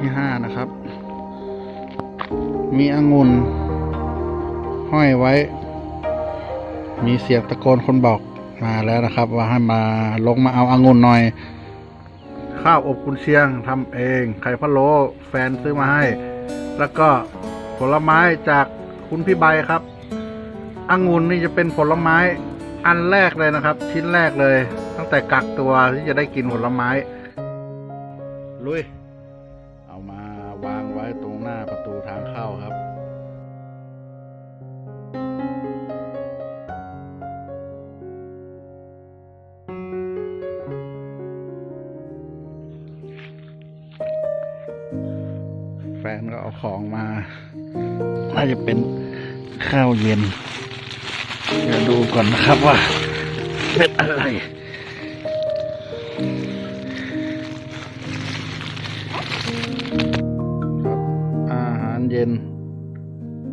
ที่ห้านะครับ มีองุ่นห้อยไว้ มีเสียงตะโกนคนบอกมาแล้วนะครับ ว่าให้มาลงมาเอาองุ่นหน่อย ข้าวอบกุนเชียงทำเองไข่พะโล้แฟนซื้อมาให้ แล้วก็ผลไม้จากคุณพี่ใบครับองุ่นนี่จะเป็นผลไม้อันแรกเลยนะครับ ชิ้นแรกเลย ตั้งแต่กักตัวที่จะได้กินผลไม้ ลุย วางไว้ตรงหน้าประตูทางเข้าครับ แฟนก็เอาของมาน่าจะเป็นข้าวเย็นเดี๋ยวดูก่อนนะครับว่าเป็นอะไร ย็น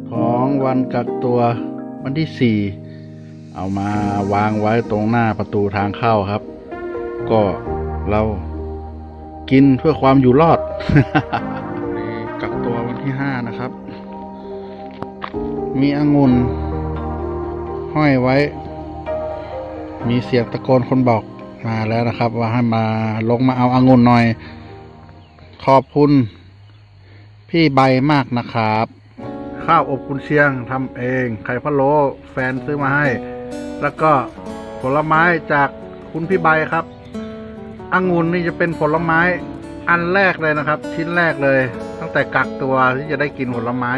ของวันกักตัววันที่สี่เอามาวางไว้ตรงหน้าประตูทางเข้าครับ ก็เรากินเพื่อความอยู่รอดนี่กักตัววันที่ห้านะครับ มีองุ่นห้อยไว้ มีเสียงตะโกนคนบอกมาแล้วนะครับ ว่าให้มาลงมาเอาองุ่นหน่อย ขอบคุณ พี่ใบมากนะครับ ข้าวอบกุนเชียงทำเอง ไข่พะโล้แฟนซื้อมาให้ แล้วก็ผลไม้จากคุณพี่ใบครับองุ่นนี่จะเป็นผลไม้อันแรกเลยนะครับ ชิ้นแรกเลย ตั้งแต่กักตัวที่จะได้กินผลไม้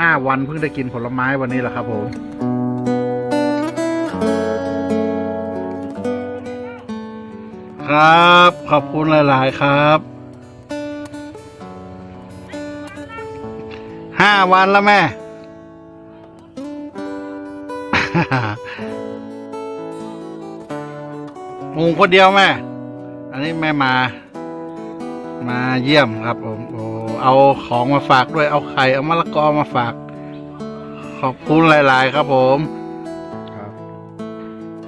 ห้าวันเพิ่งได้กินผลไม้วันนี้แหละครับผมครับ ขอบคุณหลาย ๆ ครับ วันแล้วแม่มุงคนเดียวแม่ อันนี้แม่มา มาเยี่ยมครับผมโอ้เอาของมาฝากด้วย เอาไข่ เอามะละกอมาฝาก ขอบคุณหลาย ๆ ครับผมครับ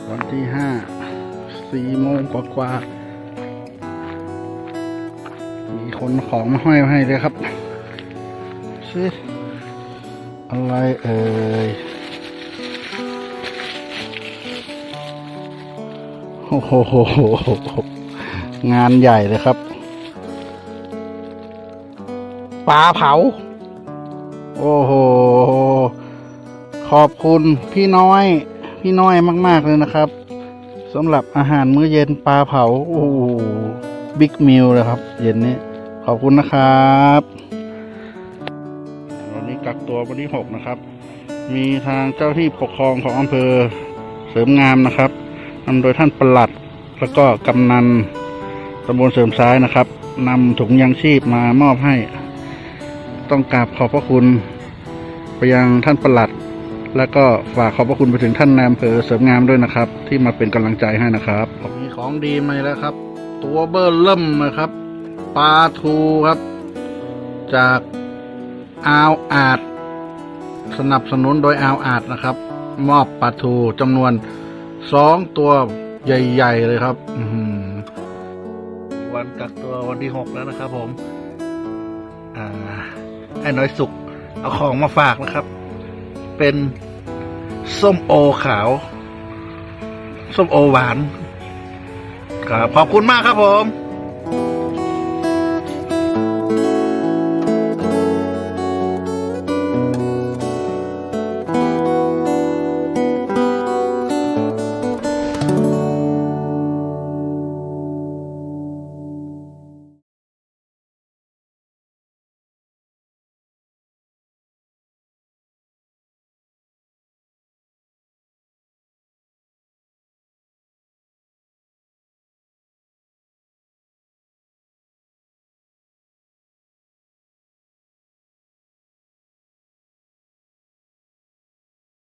วันที่ห้า สี่โมงกว่าๆมีคนของมาห้อยมาให้เลยครับซิอะไรเอ่ย โอ้โห งานใหญ่เลยครับ ปลาเผา โอ้โห ขอบคุณพี่น้อย พี่น้อยมาก ๆ เลยนะครับสำหรับอาหารมื้อเย็นปลาเผา โอ้โหบิ๊กมิลเลยครับ เย็นนี้ ขอบคุณนะครับวันนี้กัก ตัววันที่หกนะครับ มีทางเจ้าที่ปกครองของอำเภอเสริมงามนะครับนำโดยท่านปลัดแล้วก็กำนันตำบลเสริมซ้ายนะครับนำถุงยางชีพมามอบให้ ต้องกราบขอบพระคุณ ไปยังท่านปลัด แล้วก็ฝากขอบพระคุณไปถึงท่านนายอำเภอเสริมงามด้วยนะครับ ที่มาเป็นกำลังใจให้นะครับมีของดีมาแล้วครับ ตัวเบอร์เริ่มนะครับปลาทูครับ จากอาวอาจ สนับสนุนโดยอาวอาจนะครับ มอบปลาทูจำนวนสองตัวใหญ่ ๆ เลยครับวันกักตัววันที่หกแล้วนะครับผมอ่าไอ้น้อยสุกเอาของมาฝากนะครับ เป็นส้มโอขาว ส้มโอหวานครับขอบคุณมากครับผม